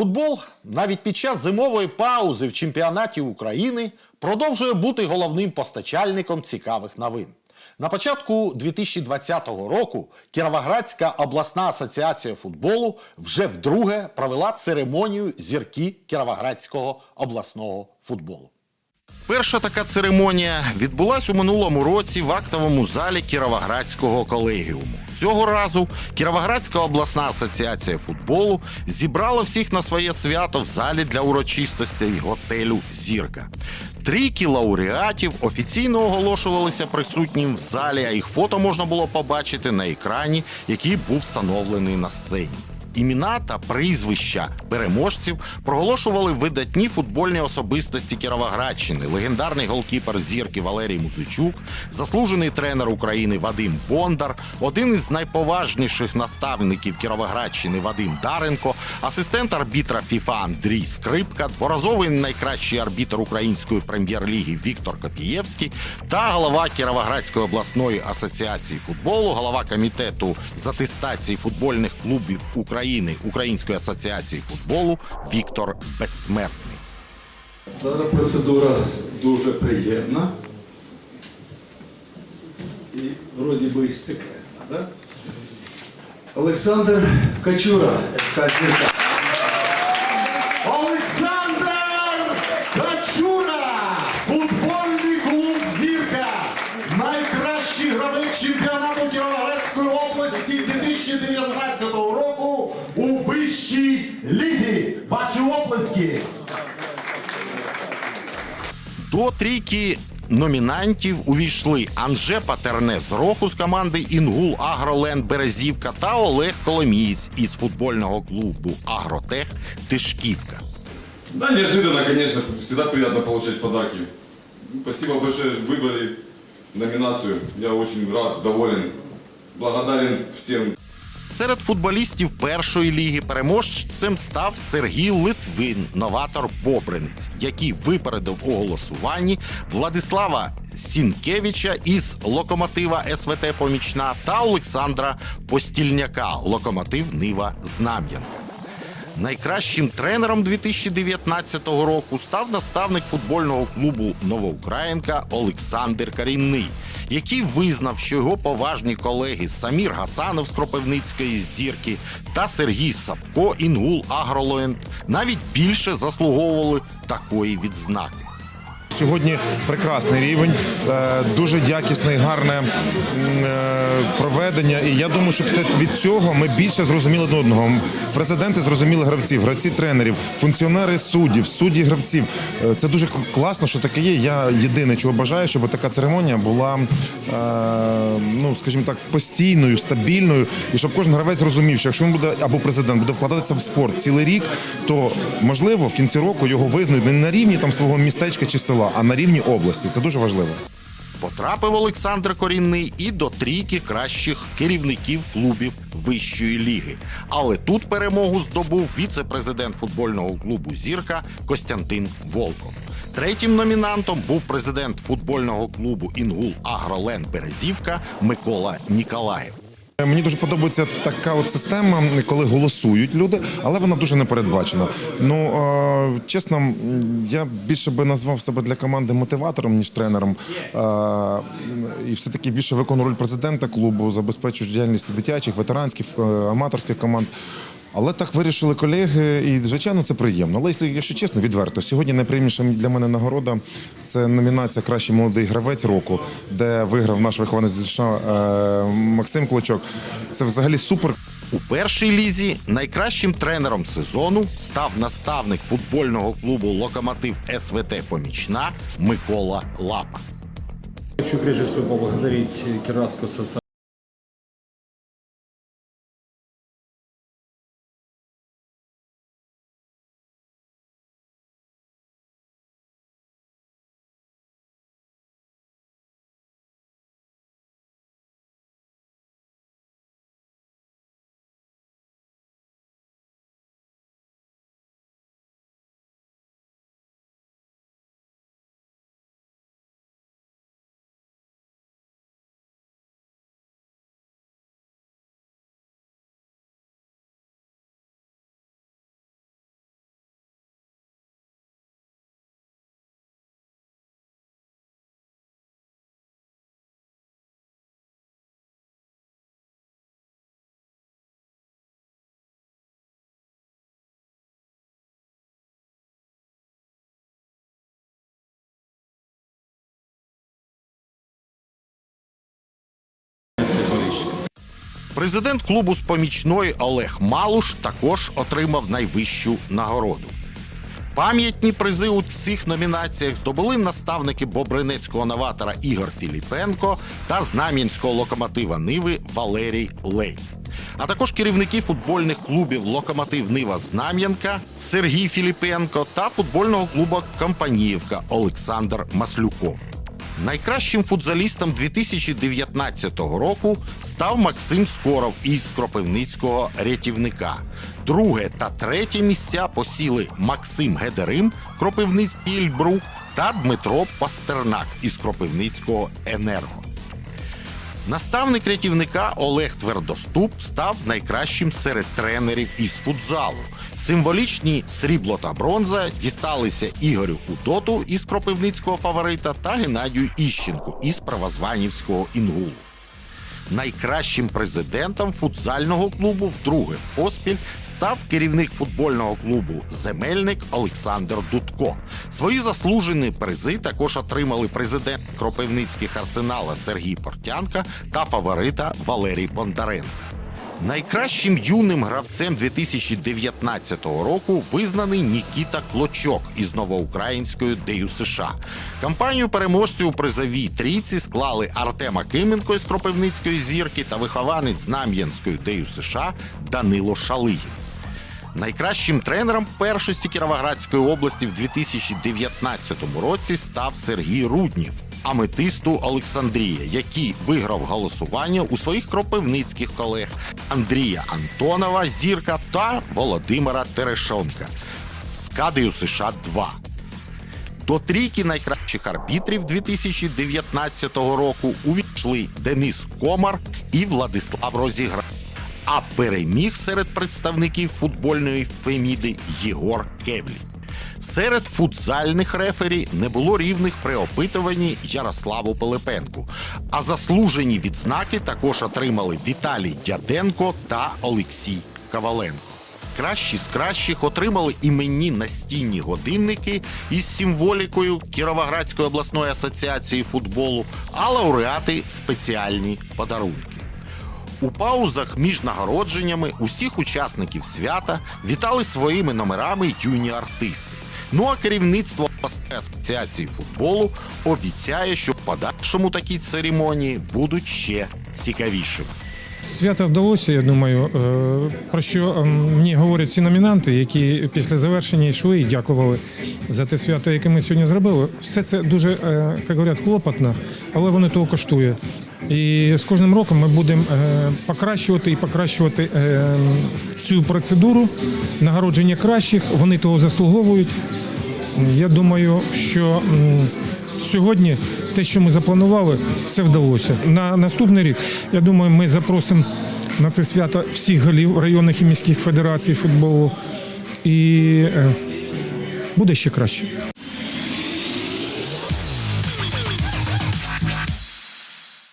Футбол навіть під час зимової паузи в чемпіонаті України продовжує бути головним постачальником цікавих новин. На початку 2020 року Кіровоградська обласна асоціація футболу вже вдруге провела церемонію зірки Кіровоградського обласного футболу. Перша така церемонія відбулась у минулому році в актовому залі Кіровоградського колегіуму. Цього разу Кіровоградська обласна асоціація футболу зібрала всіх на своє свято в залі для урочистостей готелю Зірка. Трійки лауреатів офіційно оголошувалися присутнім в залі, а їх фото можна було побачити на екрані, який був встановлений на сцені. Імена та прізвища переможців проголошували видатні футбольні особистості Кіровоградщини, легендарний голкіпер зірки Валерій Музичук, заслужений тренер України Вадим Бондар, один із найповажніших наставників Кіровоградщини Вадим Даренко, асистент арбітра ФІФА Андрій Скрипка, дворазовий найкращий арбітр української прем'єр-ліги Віктор Копієвський та голова Кіровоградської обласної асоціації футболу, голова комітету з атестації футбольних клубів України Української асоціації футболу Віктор Безсмертний. Зараз процедура дуже приємна. І вроді би і секретна, да? Олександр Качура. Олександр Качура! Футбольний клуб Зірка! Найкращий гравець чемпіонату Кіровоградської області 2019 року вищій лізі. Ваші оплески! До трійки номінантів увійшли Анже Патерне з Роху з команди Інгул Агроленд Березівка та Олег Коломієць із футбольного клубу Агротех Тишківка. Да, неожиданно, конечно, всегда приятно получать подарки. Спасибо большое, выбрали номинацию. Я очень рад, доволен, благодарен всем. Серед футболістів першої ліги переможцем став Сергій Литвин, новатор Бобринець, який випередив у голосуванні Владислава Сінкевича із локомотива СВТ Помічна та Олександра Постільняка, локомотив Нива Знам'янка. Найкращим тренером 2019 року став наставник футбольного клубу Новоукраїнка Олександр Карінний, який визнав, що його поважні колеги Самір Гасанов з Кропивницької зірки та Сергій Сапко Інгул Агроленд навіть більше заслуговували такої відзнаки. Сьогодні прекрасний рівень, е, дуже якісне гарне е, проведення. І я думаю, що від цього ми більше зрозуміли до одного. Президенти зрозуміли гравців, гравці тренерів, функціонери суддів, судді гравців. Е, Це дуже кл- класно, що таке є. Я єдине, чого бажаю, щоб така церемонія була, ну скажімо так, постійною, стабільною, і щоб кожен гравець зрозумів, що якщо він буде або президент буде вкладатися в спорт цілий рік, то можливо в кінці року його визнають не на рівні там свого містечка чи села, а на рівні області. Це дуже важливо. Потрапив Олександр Корінний і до трійки кращих керівників клубів вищої ліги. Але тут перемогу здобув віце-президент футбольного клубу Зірка Костянтин Волков. Третім номінантом був президент футбольного клубу Інгул Агроленд Березівка Микола Ніколаєв. Мені дуже подобається така от система, коли голосують люди, але вона дуже непередбачена. Ну е, чесно, я більше би назвав себе для команди мотиватором ніж тренером. Е, і все таки більше виконую роль президента клубу, забезпечую діяльність дитячих, ветеранських, е, аматорських команд. Але так вирішили колеги, і звичайно це приємно. Але якщо, чесно, відверто, сьогодні найприємніша для мене нагорода це номінація Кращий молодий гравець року, де виграв наш вихованець душа е, Максим Клочок. Це взагалі супер. У першій лізі найкращим тренером сезону став наставник футбольного клубу Локомотив СВТ Помічна Микола Лапа. Хочу прежде всего поблагодарить Кировскую ассоциацию Президент клубу з помічної Олег Малуш також отримав найвищу нагороду. Пам'ятні призи у цих номінаціях здобули наставники бобринецького новатора Ігор Філіпенко та знам'янського локомотива Ниви Валерій Лень. А також керівники футбольних клубів Локомотив Нива Знам'янка Сергій Філіпенко та футбольного клубу Компаніївка Олександр Маслюков. Найкращим футзалістом 2019 року став Максим Скоров із Кропивницького рятівника. Друге та третє місця посіли Максим Гедерим, Кропивницький Ільбрук та Дмитро Пастернак із Кропивницького Енерго. Наставник рятівника Олег Твердоступ став найкращим серед тренерів із футзалу. Символічні срібло та бронза дісталися Ігорю Кутоту із Кропивницького фаворита та Геннадію Іщенку із Правозванівського інгулу. Найкращим президентом футзального клубу вдруге поспіль став керівник футбольного клубу Земельник Олександр Дудко. Свої заслужені призи також отримали президент Кропивницьких арсенала Сергій Портянка та фаворита Валерій Бондаренко. Найкращим юним гравцем 2019 року визнаний Нікіта Клочок із новоукраїнської ДЮ США. Кампанію переможців у призовій трійці склали Артема Кименко із Кропивницької зірки та вихованець Знам'янської ДЮ США Данило Шалигін. Найкращим тренером першості Кіровоградської області в 2019 році став Сергій Руднів, аметисту Олександрія, який виграв голосування у своїх кропивницьких колег Андрія Антонова, Зірка та Володимира Терешонка. КДЮ США 2. До трійки найкращих арбітрів 2019 року увійшли Денис Комар і Владислав Розігра. А переміг серед представників футбольної феміди Єгор Кевлі. Серед футзальних рефері не було рівних при опитуванні Ярославу Пилипенку. А заслужені відзнаки також отримали Віталій Дяденко та Олексій Коваленко. Кращі з кращих отримали іменні настінні годинники із символікою Кіровоградської обласної асоціації футболу, а лауреати спеціальні подарунки. У паузах між нагородженнями усіх учасників свята вітали своїми номерами юні артисти. Ну а керівництво асоціації футболу обіцяє, що в подальшому такі церемонії будуть ще цікавішими. Свято вдалося, я думаю. Е, Про що ем, мені говорять всі номінанти, які після завершення йшли і дякували за те свято, яке ми сьогодні зробили. Все це дуже, е, як говорять, клопотно, але воно того коштує. І з кожним роком ми будемо е, покращувати і покращувати е, цю процедуру нагородження кращих. Вони того заслуговують. Я думаю, що сьогодні те, що ми запланували, все вдалося. На наступний рік, я думаю, ми запросимо на це свято всіх голів районних і міських федерацій футболу. І е, буде ще краще.